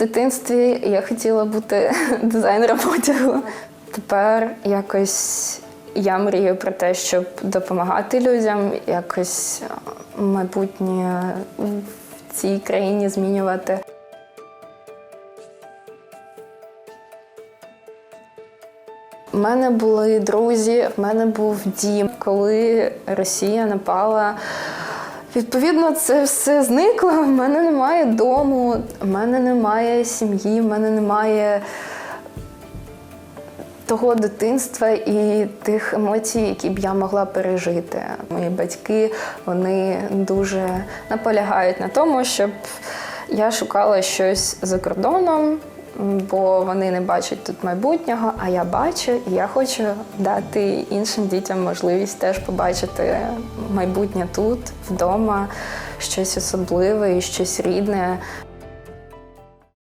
дитинстві я хотіла бути дизайнером одягу. Тепер якось я мрію про те, щоб допомагати людям, якось е, майбутнє в цій країні змінювати. У мене були друзі, в мене був дім. Коли Росія напала, відповідно, це все зникло. В мене немає дому, в мене немає сім'ї, в мене немає того дитинства і тих емоцій, які б я могла пережити. Мої батьки вони дуже наполягають на тому, щоб я шукала щось за кордоном, бо вони не бачать тут майбутнього, а я бачу, і я хочу дати іншим дітям можливість теж побачити майбутнє тут, вдома, щось особливе і щось рідне.